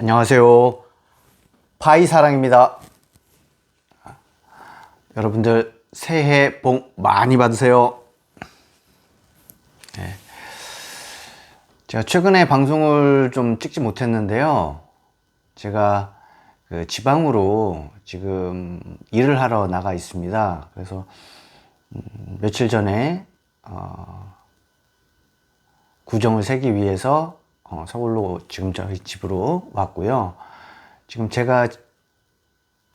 안녕하세요. 파이사랑입니다. 여러분들 새해 복 많이 받으세요. 네. 제가 최근에 방송을 좀 찍지 못했는데요. 제가 그 지방으로 지금 일을 하러 나가 있습니다. 그래서 음, 며칠 전에 어, 구정을 세기 위해서 어, 서울로 지금 저희 집으로 왔고요. 지금 제가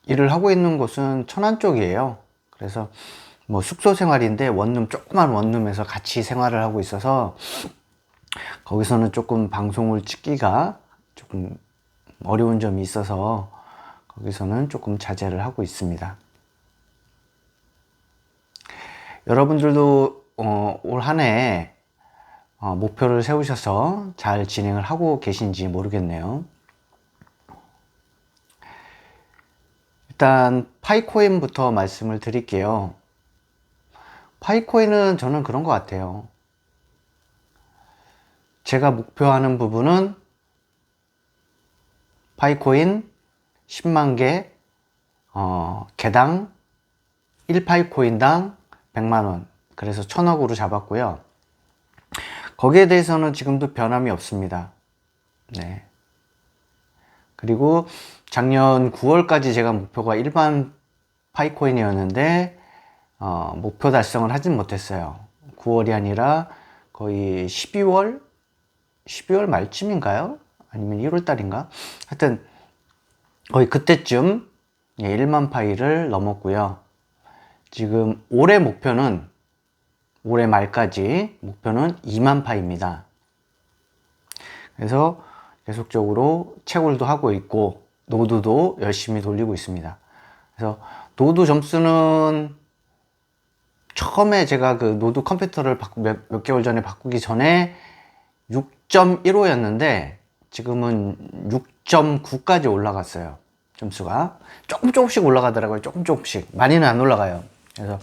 일을 하고 있는 곳은 천안 쪽이에요. 그래서 뭐 숙소 생활인데 원룸 조그만 원룸에서 같이 생활을 하고 있어서 거기서는 조금 방송을 찍기가 조금 어려운 점이 있어서 거기서는 조금 자제를 하고 있습니다. 여러분들도 어, 올 한해 어, 목표를 세우셔서 잘 진행을 하고 계신지 모르겠네요. 일단 파이코인부터 말씀을 드릴게요. 파이코인은 저는 그런 것 같아요. 제가 목표하는 부분은 파이코인 10만 개, 어, 개당 1파이코인당 100만원. 그래서 1000억으로 잡았고요. 거기에 대해서는 지금도 변함이 없습니다. 네. 그리고 작년 9월까지 제가 목표가 일반 파이코인이었는데, 어, 목표 달성을 하진 못했어요. 9월이 아니라 거의 12월? 12월 말쯤인가요? 아니면 1월 달인가? 하여튼, 거의 그때쯤 1만 파이를 넘었고요. 지금 올해 목표는 올해 말까지 목표는 2만 파입니다. 그래서 계속적으로 채굴도 하고 있고 노드도 열심히 돌리고 있습니다. 그래서 노드 점수는 처음에 제가 그 노드 컴퓨터를 몇, 몇 개월 전에 바꾸기 전에 6.15였는데 지금은 6.9까지 올라갔어요. 점수가 조금 조금씩 올라가더라고요. 조금 조금씩 많이는 안 올라가요. 그래서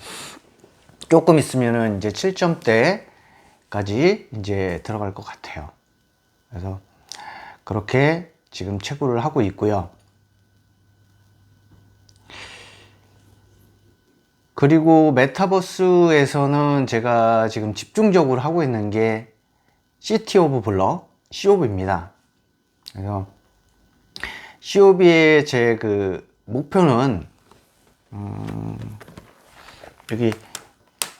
조금 있으면은 이제 7점대까지 이제 들어갈 것 같아요. 그래서 그렇게 지금 채굴을 하고 있고요. 그리고 메타버스에서는 제가 지금 집중적으로 하고 있는 게 시티 오브 블럭, 시오브입니다. 그래서 시오비의 제 그 목표는 음 여기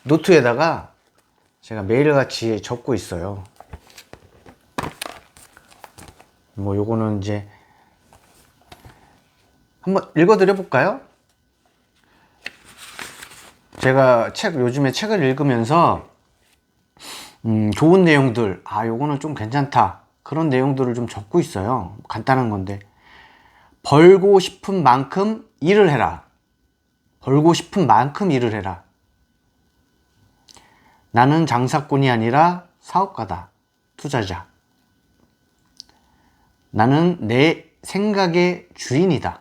노트에다가 제가 매일같이 적고 있어요. 뭐 요거는 이제 한번 읽어드려 볼까요? 제가 책 요즘에 책을 읽으면서 음, 좋은 내용들 아 요거는 좀 괜찮다 그런 내용들을 좀 적고 있어요. 간단한 건데 벌고 싶은 만큼 일을 해라. 벌고 싶은 만큼 일을 해라. 나는 장사꾼이 아니라 사업가다. 투자자. 나는 내 생각의 주인이다.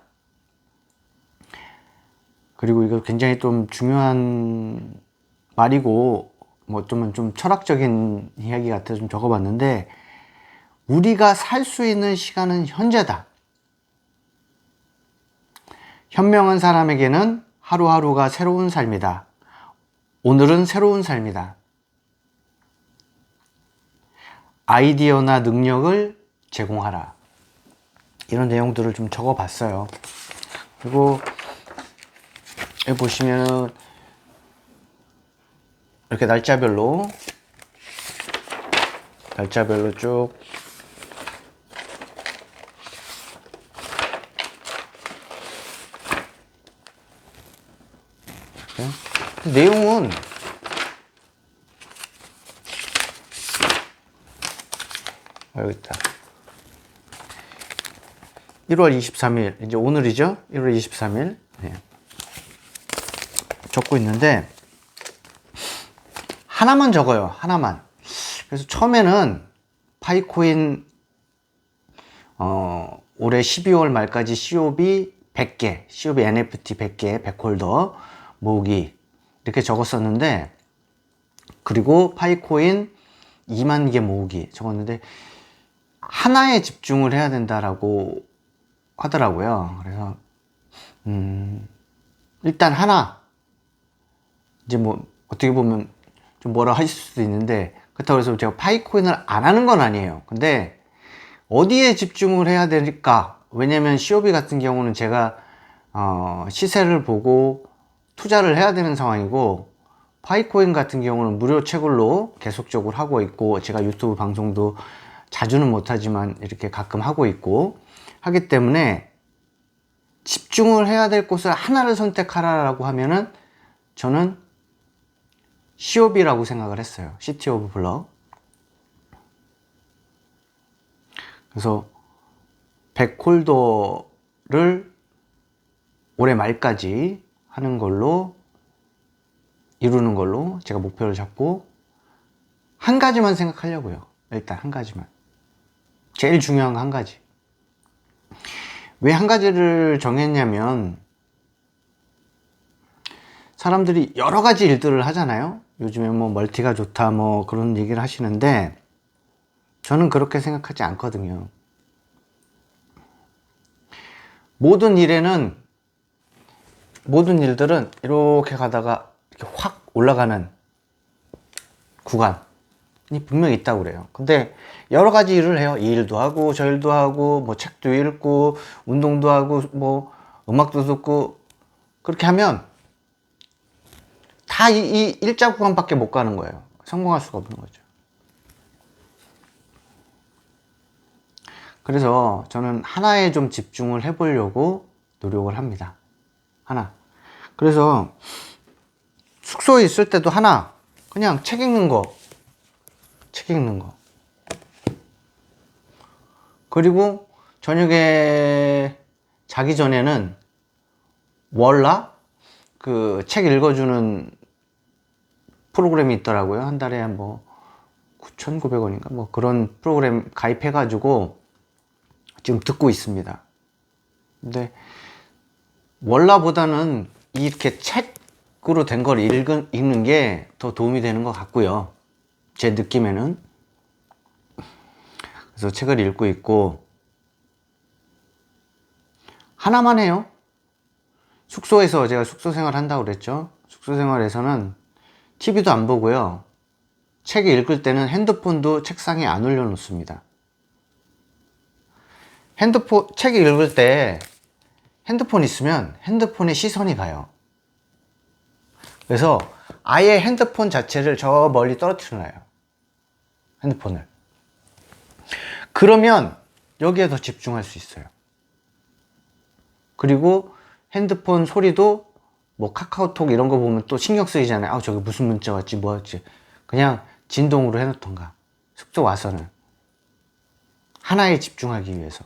그리고 이거 굉장히 좀 중요한 말이고, 뭐 좀, 좀 철학적인 이야기 같아서 좀 적어봤는데, 우리가 살 수 있는 시간은 현재다. 현명한 사람에게는 하루하루가 새로운 삶이다. 오늘은 새로운 삶이다. 아이디어나 능력을 제공하라. 이런 내용들을 좀 적어 봤어요. 그리고 여기 보시면은 이렇게 날짜별로 날짜별로 쭉 이렇게. 내용은 아, 여기 있다. 1월 23일, 이제 오늘이죠? 1월 23일. 네. 적고 있는데, 하나만 적어요. 하나만. 그래서 처음에는 파이코인, 어, 올해 12월 말까지 COB 100개, COB NFT 100개, 100홀더 모으기. 이렇게 적었었는데, 그리고 파이코인 2만 개 모으기 적었는데, 하나에 집중을 해야 된다라고 하더라고요. 그래서, 음, 일단 하나, 이제 뭐, 어떻게 보면 좀 뭐라 하실 수도 있는데, 그렇다고 해서 제가 파이코인을 안 하는 건 아니에요. 근데, 어디에 집중을 해야 될까? 왜냐면 COB 같은 경우는 제가, 어, 시세를 보고 투자를 해야 되는 상황이고, 파이코인 같은 경우는 무료 채굴로 계속적으로 하고 있고, 제가 유튜브 방송도 자주는 못하지만 이렇게 가끔 하고 있고, 하기 때문에 집중을 해야 될 곳을 하나를 선택하라라고 하면은 저는 COB라고 생각을 했어요. 시티 오브 블럭. 그래서 100홀더를 올해 말까지 하는 걸로 이루는 걸로 제가 목표를 잡고 한 가지만 생각하려고요. 일단 한 가지만. 제일 중요한 거한 가지. 왜 한 가지를 정했냐면 사람들이 여러 가지 일들을 하잖아요. 요즘에 뭐 멀티가 좋다 뭐 그런 얘기를 하시는데 저는 그렇게 생각하지 않거든요. 모든 일에는 모든 일들은 이렇게 가다가 이렇게 확 올라가는 구간이 분명히 있다고 그래요. 근데 여러 가지 일을 해요. 이 일도 하고 저 일도 하고 뭐 책도 읽고 운동도 하고 뭐 음악도 듣고 그렇게 하면 다이이 일자 구간밖에 못 가는 거예요. 성공할 수가 없는 거죠. 그래서 저는 하나에 좀 집중을 해보려고 노력을 합니다. 하나. 그래서 숙소에 있을 때도 하나, 그냥 책 읽는 거, 책 읽는 거. 그리고 저녁에 자기 전에는 월라 그 책 읽어주는 프로그램이 있더라고요. 한 달에 뭐 9,900원인가 뭐 그런 프로그램 가입해 가지고 지금 듣고 있습니다. 근데 월라보다는 이렇게 책으로 된걸 읽는 게 더 도움이 되는 것 같고요. 제 느낌에는. 그래서 책을 읽고 있고, 하나만 해요. 숙소에서 제가 숙소 생활 한다고 그랬죠. 숙소 생활에서는 TV도 안 보고요. 책 읽을 때는 핸드폰도 책상에 안 올려놓습니다. 핸드폰, 책 읽을 때 핸드폰 있으면 핸드폰에 시선이 가요. 그래서 아예 핸드폰 자체를 저 멀리 떨어뜨려 놔요. 핸드폰을. 그러면 여기에 더 집중할 수 있어요. 그리고 핸드폰 소리도 뭐 카카오톡 이런 거 보면 또 신경 쓰이잖아요. 아, 저기 무슨 문자 왔지, 뭐 왔지. 그냥 진동으로 해놓던가. 숙소 와서는. 하나에 집중하기 위해서.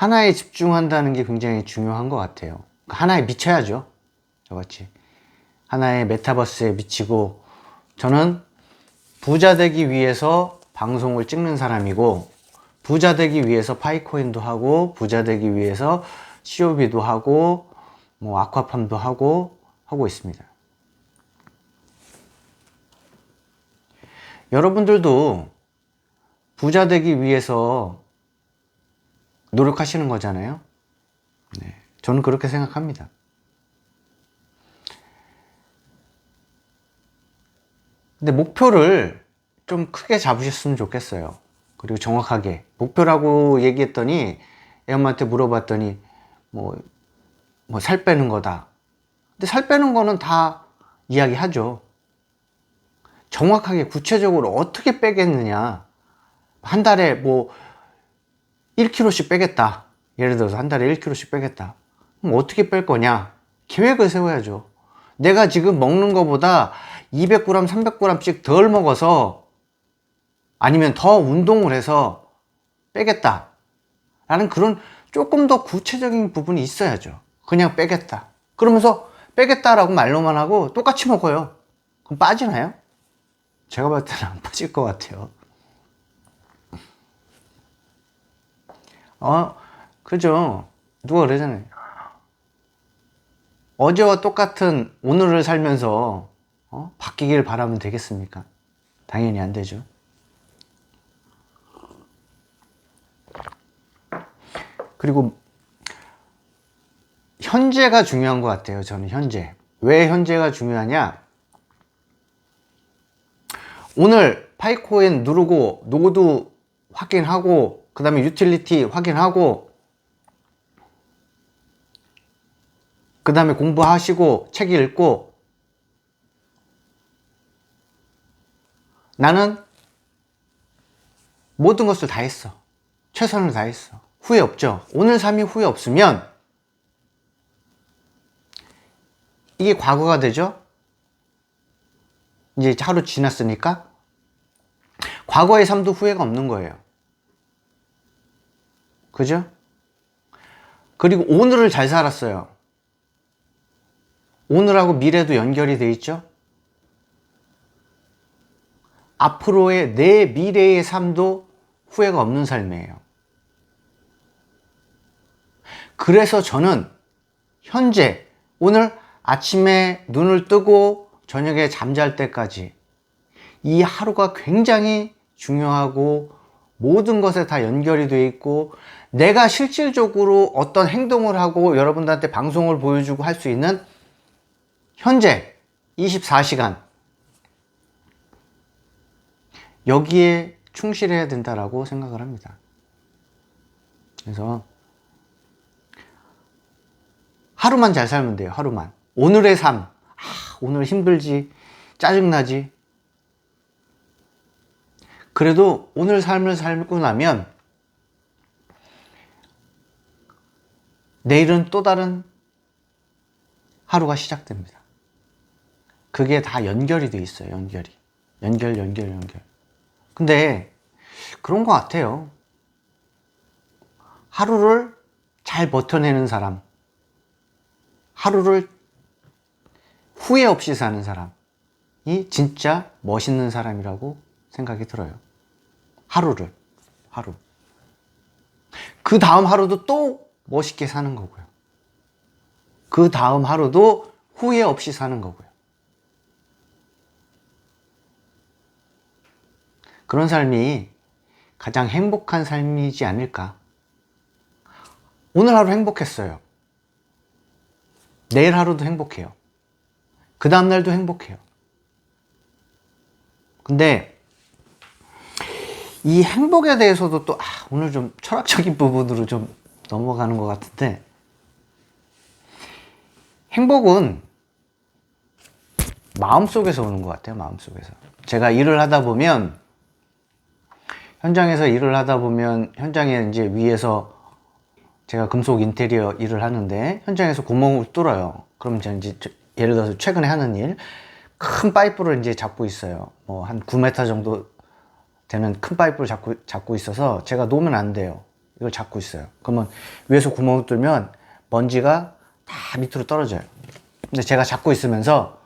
하나에 집중한다는 게 굉장히 중요한 것 같아요. 하나에 미쳐야죠. 저같이. 하나의 메타버스에 미치고, 저는 부자 되기 위해서 방송을 찍는 사람이고, 부자 되기 위해서 파이코인도 하고, 부자 되기 위해서 COB도 하고, 뭐 아쿠아팜도 하고, 하고 있습니다. 여러분들도 부자 되기 위해서 노력하시는 거잖아요. 네, 저는 그렇게 생각합니다. 근데 목표를 좀 크게 잡으셨으면 좋겠어요. 그리고 정확하게. 목표라고 얘기했더니, 애 엄마한테 물어봤더니, 뭐, 뭐, 살 빼는 거다. 근데 살 빼는 거는 다 이야기하죠. 정확하게 구체적으로 어떻게 빼겠느냐. 한 달에 뭐, 1kg씩 빼겠다. 예를 들어서 한 달에 1kg씩 빼겠다. 그럼 어떻게 뺄 거냐? 계획을 세워야죠. 내가 지금 먹는 것보다 200g, 300g씩 덜 먹어서 아니면 더 운동을 해서 빼겠다. 라는 그런 조금 더 구체적인 부분이 있어야죠. 그냥 빼겠다. 그러면서 빼겠다라고 말로만 하고 똑같이 먹어요. 그럼 빠지나요? 제가 봤을 때는 안 빠질 것 같아요. 어, 그죠? 누가 그러잖아요. 어제와 똑같은 오늘을 살면서 어? 바뀌길 바라면 되겠습니까? 당연히 안 되죠. 그리고 현재가 중요한 것 같아요. 저는 현재. 왜 현재가 중요하냐? 오늘 파이코엔 누르고 노드 확인하고 그 다음에 유틸리티 확인하고 그 다음에 공부하시고 책 읽고 나는 모든 것을 다 했어. 최선을 다했어. 후회 없죠. 오늘 삶이 후회 없으면 이게 과거가 되죠. 이제 하루 지났으니까 과거의 삶도 후회가 없는 거예요. 그죠? 그리고 오늘을 잘 살았어요. 오늘하고 미래도 연결이 돼 있죠? 앞으로의 내 미래의 삶도 후회가 없는 삶이에요. 그래서 저는 현재 오늘 아침에 눈을 뜨고 저녁에 잠잘 때까지 이 하루가 굉장히 중요하고 모든 것에 다 연결이 되어 있고 내가 실질적으로 어떤 행동을 하고 여러분들한테 방송을 보여주고 할 수 있는 현재 24시간 여기에 충실해야 된다라고 생각을 합니다. 그래서 하루만 잘 살면 돼요. 하루만. 오늘의 삶. 아, 오늘 힘들지. 짜증나지. 그래도 오늘 삶을 살고 나면 내일은 또 다른 하루가 시작됩니다. 그게 다 연결이 돼 있어요. 연결이. 연결, 연결, 연결. 근데 그런 것 같아요. 하루를 잘 버텨내는 사람, 하루를 후회 없이 사는 사람이 진짜 멋있는 사람이라고 생각이 들어요. 하루를, 하루. 그 다음 하루도 또 멋있게 사는 거고요. 그 다음 하루도 후회 없이 사는 거고요. 그런 삶이 가장 행복한 삶이지 않을까. 오늘 하루 행복했어요. 내일 하루도 행복해요. 그 다음날도 행복해요. 근데 이 행복에 대해서도 또, 아, 오늘 좀 철학적인 부분으로 좀 넘어가는 것 같은데, 행복은 마음속에서 오는 것 같아요, 마음속에서. 제가 일을 하다 보면, 현장에서 일을 하다 보면, 현장에 이제 위에서 제가 금속 인테리어 일을 하는데, 현장에서 구멍을 뚫어요. 그럼 제가 이제, 예를 들어서 최근에 하는 일, 큰 파이프를 이제 잡고 있어요. 뭐, 한 9m 정도 되는 큰 파이프를 잡고, 잡고 있어서 제가 놓으면 안 돼요. 이걸 잡고 있어요. 그러면 위에서 구멍을 뚫면 먼지가 다 밑으로 떨어져요. 근데 제가 잡고 있으면서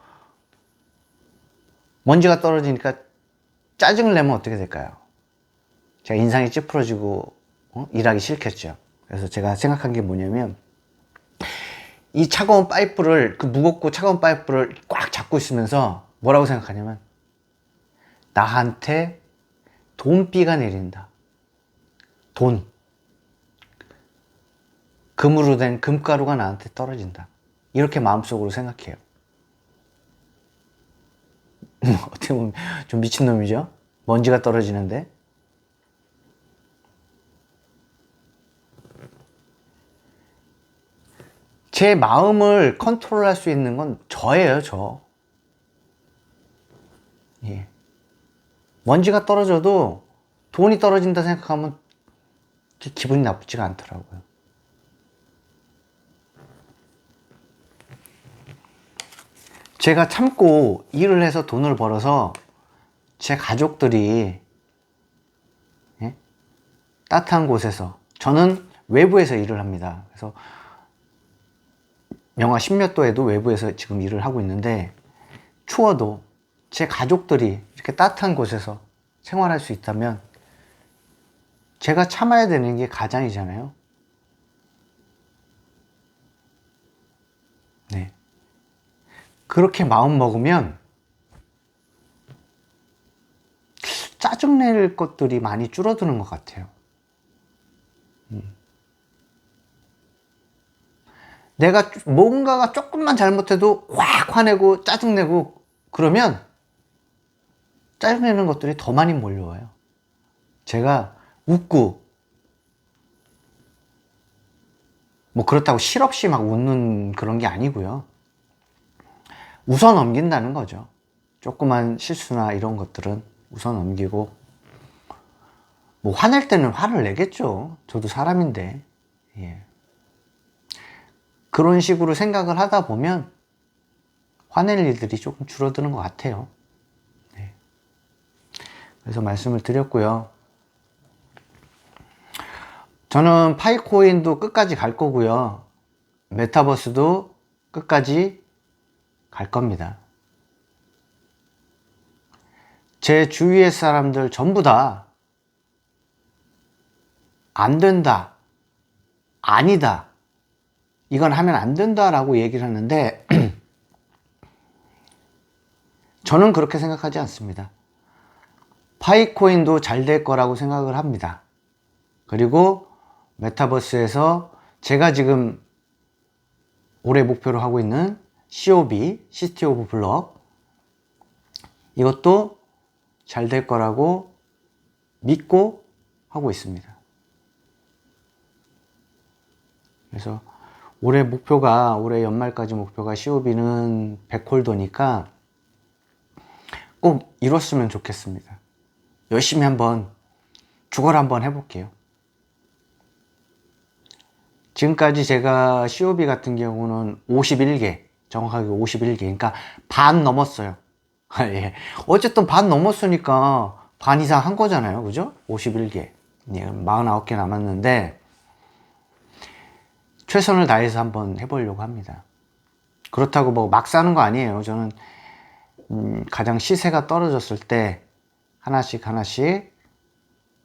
먼지가 떨어지니까 짜증을 내면 어떻게 될까요? 제가 인상이 찌푸러지고 어? 일하기 싫겠죠. 그래서 제가 생각한 게 뭐냐면 이 차가운 파이프를 그 무겁고 차가운 파이프를 꽉 잡고 있으면서 뭐라고 생각하냐면 나한테 돈비가 내린다. 돈. 금으로 된 금가루가 나한테 떨어진다. 이렇게 마음속으로 생각해요. 어떻게 보면 좀 미친놈이죠? 먼지가 떨어지는데. 제 마음을 컨트롤 할 수 있는 건 저예요, 저. 예. 먼지가 떨어져도 돈이 떨어진다 생각하면 기분이 나쁘지가 않더라고요. 제가 참고 일을 해서 돈을 벌어서 제 가족들이 예? 따뜻한 곳에서 저는 외부에서 일을 합니다. 그래서 영하 10몇 도에도 외부에서 지금 일을 하고 있는데 추워도 제 가족들이 이렇게 따뜻한 곳에서 생활할 수 있다면 제가 참아야 되는 게 가장이잖아요. 네. 그렇게 마음 먹으면 짜증낼 것들이 많이 줄어드는 것 같아요. 음. 내가 뭔가가 조금만 잘못해도 확 화내고 짜증내고 그러면 짜증내는 것들이 더 많이 몰려와요. 제가 웃고 뭐 그렇다고 실없이 막 웃는 그런 게 아니고요. 웃어 넘긴다는 거죠. 조그만 실수나 이런 것들은 웃어 넘기고 뭐 화낼 때는 화를 내겠죠. 저도 사람인데. 예. 그런 식으로 생각을 하다 보면 화낼 일들이 조금 줄어드는 것 같아요. 네. 그래서 말씀을 드렸고요. 저는 파이코인도 끝까지 갈 거고요. 메타버스도 끝까지 갈 겁니다. 제 주위의 사람들 전부 다 안 된다, 아니다, 이건 하면 안 된다라고 얘기를 하는데 저는 그렇게 생각하지 않습니다. 파이코인도 잘 될 거라고 생각을 합니다. 그리고 메타버스에서 제가 지금 올해 목표로 하고 있는 COB, 시티 오브 블럭 이것도 잘 될 거라고 믿고 하고 있습니다. 그래서 올해 목표가 올해 연말까지 목표가 COB는 100홀더니까 꼭 이뤘으면 좋겠습니다. 열심히 한번 죽어라 한번 해볼게요. 지금까지 제가 COB 같은 경우는 51개, 정확하게 51개, 그러니까 반 넘었어요. 예. 어쨌든 반 넘었으니까 반 이상 한 거잖아요. 그죠? 51개. 예, 49개 남았는데, 최선을 다해서 한번 해보려고 합니다. 그렇다고 뭐 막 사는 거 아니에요. 저는 음, 가장 시세가 떨어졌을 때 하나씩 하나씩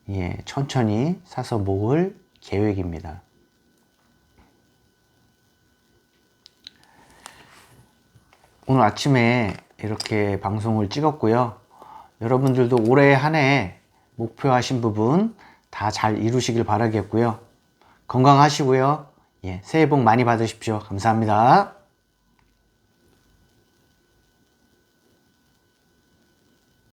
예, 천천히 사서 모을 계획입니다. 오늘 아침에 이렇게 방송을 찍었고요. 여러분들도 올해 한 해 목표하신 부분 다 잘 이루시길 바라겠고요. 건강하시고요. 예, 새해 복 많이 받으십시오. 감사합니다.